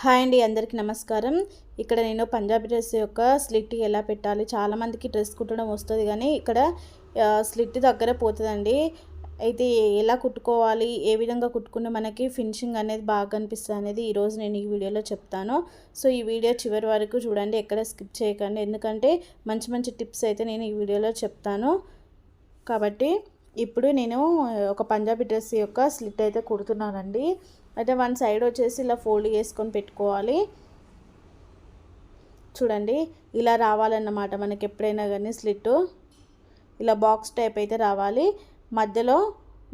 Hi అండి అందరికీ నమస్కారం. ఇక్కడ నేను పంజాబీ డ్రెస్ యొక్క స్లిట్ ఎలా పెట్టాలి? చాలామందికి డ్రెస్ కుట్టడం వస్తుంది కానీ ఇక్కడ స్లిట్ దగ్గర పోతుందండి. అయితే ఎలా కుట్టుకోవాలి? ఏ విధంగా కుట్టుకుంటే మనకి ఫినిషింగ్ అనేది బాగా కనిపిస్తుంది అనేది ఈరోజు నేను ఈ వీడియోలో చెప్తాను. సో ఈ వీడియో చివరి వరకు చూడండి ఎక్కడ స్కిప్ చేయకండి. ఎందుకంటే మంచి మంచి టిప్స్ అయితే నేను ఈ వీడియోలో చెప్తాను. కాబట్టి ఇప్పుడు నేను ఒక పంజాబీ డ్రెస్ యొక్క స్లిట్ అయితే కుడుతున్నానండి. అయితే వన్ సైడ్ వచ్చేసి ఇలా ఫోల్డ్ చేసుకొని పెట్టుకోవాలి. చూడండి ఇలా రావాలన్నమాట మనకి ఎప్పుడైనా కానీ స్లిట్. ఇలా బాక్స్ టైప్ అయితే రావాలి. మధ్యలో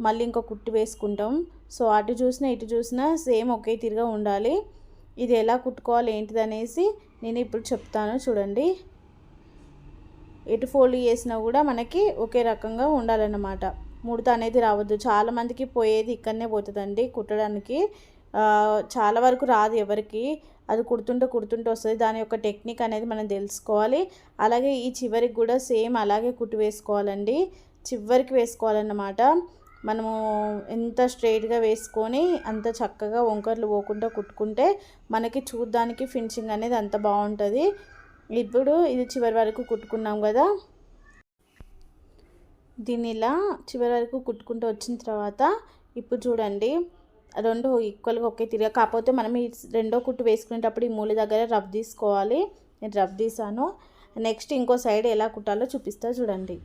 మళ్ళీ ఇంకో కుట్టు వేసుకుంటాం. సో అటు చూసినా ఇటు చూసినా సేమ్ ఒకే తీరుగా ఉండాలి. ఇది ఎలా కుట్టుకోవాలి ఏంటిది అనేసి నేను ఇప్పుడు చెప్తాను చూడండి. ఎటు ఫోల్డ్ చేసినా కూడా మనకి ఒకే రకంగా ఉండాలన్నమాట. ముడత అనేది రావద్దు. చాలామందికి పోయేది ఇక్కడనే పోతుందండి కుట్టడానికి. చాలా వరకు రాదు ఎవరికి. అది కుడుతుంటే కుడుతుంటే వస్తుంది. దాని యొక్క టెక్నిక్ అనేది మనం తెలుసుకోవాలి. అలాగే ఈ చివరికి కూడా సేమ్ అలాగే కుట్టు వేసుకోవాలండి. చివరికి వేసుకోవాలన్నమాట. మనము ఎంత స్ట్రైట్గా వేసుకొని అంత చక్కగా వంకర్లు పోకుండా కుట్టుకుంటే మనకి చూడ్డానికి ఫినిషింగ్ అనేది అంత బాగుంటుంది. ఇప్పుడు ఇది చివరి వరకు కుట్టుకున్నాం కదా. దీన్ని ఇలా చివరి వరకు కుట్టుకుంటూ వచ్చిన తర్వాత ఇప్పుడు చూడండి రెండు ఈక్వల్గా ఒకే తిరిగా. కాకపోతే మనం ఈ రెండో కుట్టు వేసుకునేటప్పుడు ఈ మూల దగ్గర రఫ్ తీసుకోవాలి. నేను రఫ్ తీసాను. నెక్స్ట్ ఇంకో సైడ్ ఎలా కుట్టాలో చూపిస్తా చూడండి.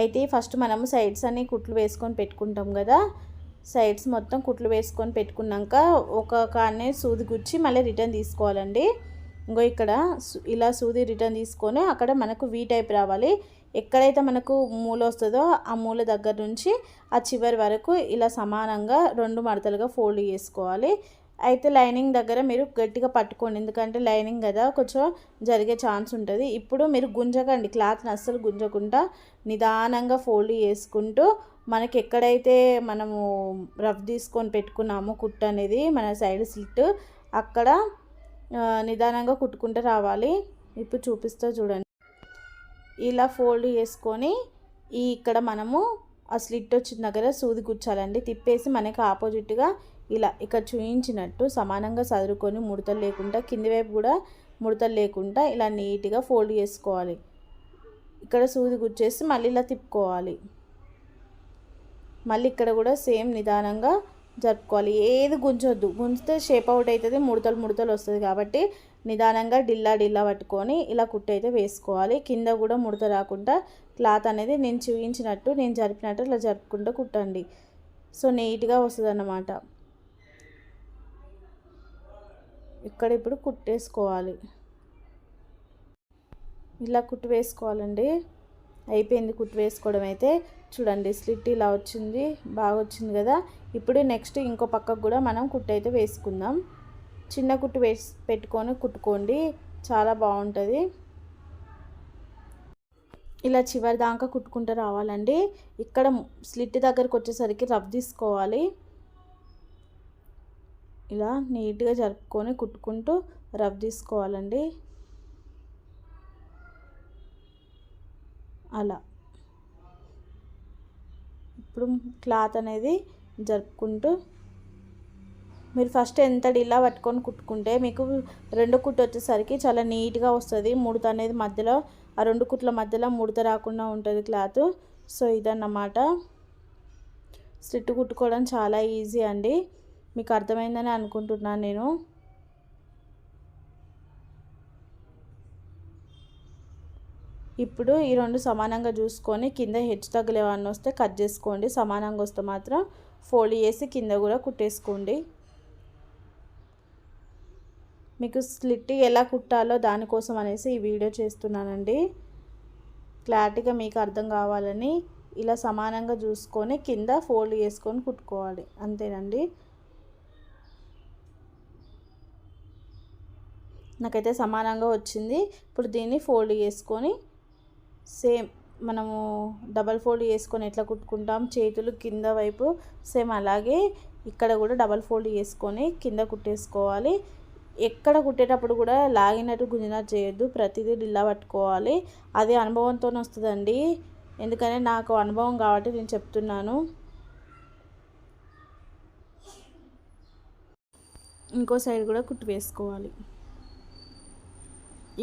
అయితే ఫస్ట్ మనము సైడ్స్ అన్ని కుట్లు వేసుకొని పెట్టుకుంటాం కదా. సైడ్స్ మొత్తం కుట్లు వేసుకొని పెట్టుకున్నాక ఒక కాడనే సూది గుచ్చి మళ్ళీ రిటర్న్ తీసుకోవాలండి. ఇంకో ఇక్కడ ఇలా సూది రిటర్న్ తీసుకొని అక్కడ మనకు వీ టైప్ రావాలి. ఎక్కడైతే మనకు మూల వస్తుందో ఆ మూల దగ్గర నుంచి ఆ చివరి వరకు ఇలా సమానంగా రెండు మడతలుగా ఫోల్డ్ చేసుకోవాలి. అయితే లైనింగ్ దగ్గర మీరు గట్టిగా పట్టుకోండి. ఎందుకంటే లైనింగ్ కదా కొంచెం జరిగే ఛాన్స్ ఉంటుంది. ఇప్పుడు మీరు గుంజకండి. క్లాత్ని అస్సలు గుంజకుండా నిదానంగా ఫోల్డ్ చేసుకుంటూ మనకి ఎక్కడైతే మనము రఫ్ తీసుకొని పెట్టుకున్నామో కుట్టు అనేది మన సైడ్ స్లిట్ అక్కడ నిదానంగా కుట్టుకుంటూ రావాలి. ఇప్పుడు చూపిస్తా చూడండి. ఇలా ఫోల్డ్ చేసుకొని ఈ ఇక్కడ మనము ఆ స్లిట్ వచ్చిన దగ్గర సూది గుచ్చాలండి. తిప్పేసి మనకి ఆపోజిట్గా ఇలా ఇక్కడ చూయించినట్టు సమానంగా చదురుకొని ముడతలు లేకుండా కింది వైపు కూడా ముడతలు లేకుండా ఇలా నీట్గా ఫోల్డ్ చేసుకోవాలి. ఇక్కడ సూది గుచ్చేసి మళ్ళీ ఇలా తిప్పుకోవాలి. మళ్ళీ ఇక్కడ కూడా సేమ్ నిదానంగా జరుపుకోవాలి. ఏది గుంజొద్దు. గుంజితే షేప్ అవుట్ అవుతుంది ముడతలు ముడతలు వస్తుంది కాబట్టి నిదానంగా డిల్లా డిల్లా పట్టుకొని ఇలా కుట్టు అయితే వేసుకోవాలి. కింద కూడా ముడత రాకుండా క్లాత్ అనేది నేను చూపించినట్టు నేను జరిపినట్టు ఇలా జరుపుకుంటూ కుట్టండి. సో నీట్గా వస్తుంది అన్నమాట ఇక్కడ ఇప్పుడు కుట్టేసుకోవాలి. ఇలా కుట్టు వేసుకోవాలండి. అయిపోయింది కుట్టు వేసుకోవడం అయితే. చూడండి స్లిట్ ఇలా వచ్చింది బాగా వచ్చింది కదా. ఇప్పుడు నెక్స్ట్ ఇంకో పక్కకు కూడా మనం కుట్టు అయితే వేసుకుందాం. చిన్న కుట్టు వేసి పెట్టుకొని కుట్టుకోండి చాలా బాగుంటుంది. ఇలా చివరి దాకా కుట్టుకుంటూ రావాలండి. ఇక్కడ స్లిట్ దగ్గరకు వచ్చేసరికి రఫ్ తీసుకోవాలి. ఇలా నీట్గా జరుపుకొని కుట్టుకుంటూ రఫ్ తీసుకోవాలండి. అలా. ఇప్పుడు క్లాత్ అనేది జరుపుకుంటూ మీరు ఫస్ట్ ఎంత ఇలా పట్టుకొని కుట్టుకుంటే మీకు రెండు కుట్టు వచ్చేసరికి చాలా నీట్గా వస్తుంది. ముడత అనేది మధ్యలో ఆ రెండు కుట్ల మధ్యలో ముడత రాకుండా ఉంటుంది క్లాత్. సో ఇదన్నమాట. స్లిట్ కుట్టుకోవడం చాలా ఈజీ అండి. మీకు అర్థమైందని అనుకుంటున్నాను నేను. ఇప్పుడు ఈ రెండు సమానంగా చూసుకొని కింద హెచ్చు తగ్గులు ఏమన్నా వస్తే కట్ చేసుకోండి. సమానంగా వస్తే మాత్రం ఫోల్డ్ చేసి కింద కూడా కుట్టేసుకోండి. మీకు స్లిట్ ఎలా కుట్టాలో దానికోసం అనేసి ఈ వీడియో చేస్తున్నానండి. క్లారిటీగా మీకు అర్థం కావాలని ఇలా సమానంగా చూసుకొని కింద ఫోల్డ్ చేసుకొని కుట్టుకోవాలి. అంతేనండి. నాకైతే సమానంగా వచ్చింది. ఇప్పుడు దీన్ని ఫోల్డ్ చేసుకొని సేమ్ మనము డబల్ ఫోల్డ్ చేసుకొని ఎట్లా కుట్టుకుంటాం? చేతులు కింద వైపు సేమ్ అలాగే ఇక్కడ కూడా డబల్ ఫోల్డ్ చేసుకొని కింద కుట్టేసుకోవాలి. ఎక్కడ కుట్టేటప్పుడు కూడా లాగినట్టు గుంజినట్టు చేయొద్దు. ప్రతిదీ డిల్లా పట్టుకోవాలి. అది అనుభవంతో వస్తుందండి. ఎందుకంటే నాకు అనుభవం కాబట్టి నేను చెప్తున్నాను. ఇంకో సైడ్ కూడా కుట్టు వేసుకోవాలి.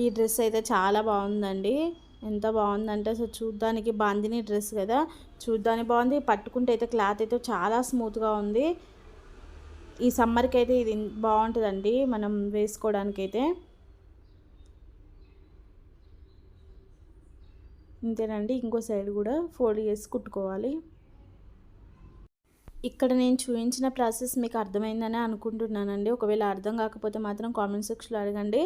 ఈ డ్రెస్ అయితే చాలా బాగుందండి. ఎంత బాగుందంటే అసలు చూడ్డానికి బాందిని డ్రెస్ కదా. చూడ్డానికి బాగుంది. పట్టుకుంటే అయితే క్లాత్ అయితే చాలా స్మూత్గా ఉంది. ఈ సమ్మర్కి అయితే ఇది బాగుంటుందండి మనం వేసుకోవడానికైతే. ఇంతేనండి. ఇంకో సైడ్ కూడా ఫోల్డ్ చేసి కుట్టుకోవాలి. ఇక్కడ నేను చూపించిన ప్రాసెస్ మీకు అర్థమైందని అనుకుంటున్నానండి. ఒకవేళ అర్థం కాకపోతే మాత్రం కామెంట్ సెక్షన్లో అడగండి.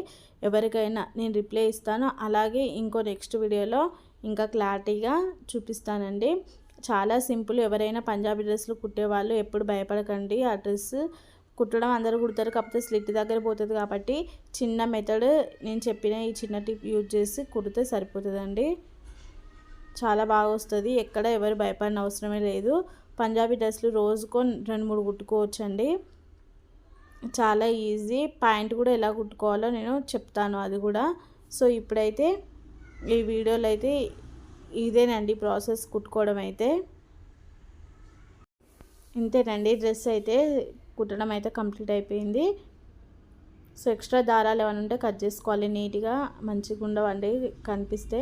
ఎవరికైనా నేను రిప్లై ఇస్తాను. అలాగే ఇంకో నెక్స్ట్ వీడియోలో ఇంకా క్లారిటీగా చూపిస్తానండి. చాలా సింపుల్. ఎవరైనా పంజాబీ డ్రెస్సులు కుట్టేవాళ్ళు ఎప్పుడు భయపడకండి. ఆ డ్రెస్ కుట్టడం అందరూ కుడతారు. కాకపోతే స్లిట్ దగ్గర పోతుంది కాబట్టి చిన్న మెథడ్ నేను చెప్పిన ఈ చిన్న టిప్ యూజ్ చేసి కుడితే సరిపోతుందండి. చాలా బాగా వస్తుంది. ఎక్కడ ఎవరు భయపడిన అవసరమే లేదు. పంజాబీ డ్రెస్లు రోజుకో రెండు మూడు కుట్టుకోవచ్చండి. చాలా ఈజీ. ప్యాంట్ కూడా ఎలా కుట్టుకోవాలో నేను చెప్తాను అది కూడా. సో ఇప్పుడైతే ఈ వీడియోలో అయితే ఇదేనండి ప్రాసెస్ కుట్టుకోవడం అయితే. ఇంతేనండి డ్రెస్ అయితే కుట్టడం అయితే కంప్లీట్ అయిపోయింది. సో ఎక్స్ట్రా దారాలు ఏమైనా ఉంటే కట్ చేసుకోవాలి. నీట్గా మంచిగా ఉండవండి కనిపిస్తే.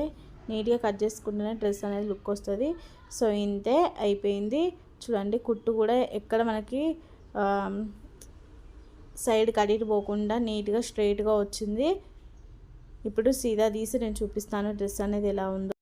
నీట్గా కట్ చేసుకుంటేనే డ్రెస్ అనేది లుక్ వస్తుంది. సో ఇంతే అయిపోయింది. చూడండి కుట్టు కూడా ఎక్కడ మనకి సైడ్ కడిగి పోకుండా నీట్గా స్ట్రైట్గా వచ్చింది. ఇప్పుడు సీదా తీసి నేను చూపిస్తాను డ్రెస్ అనేది ఎలా ఉందో.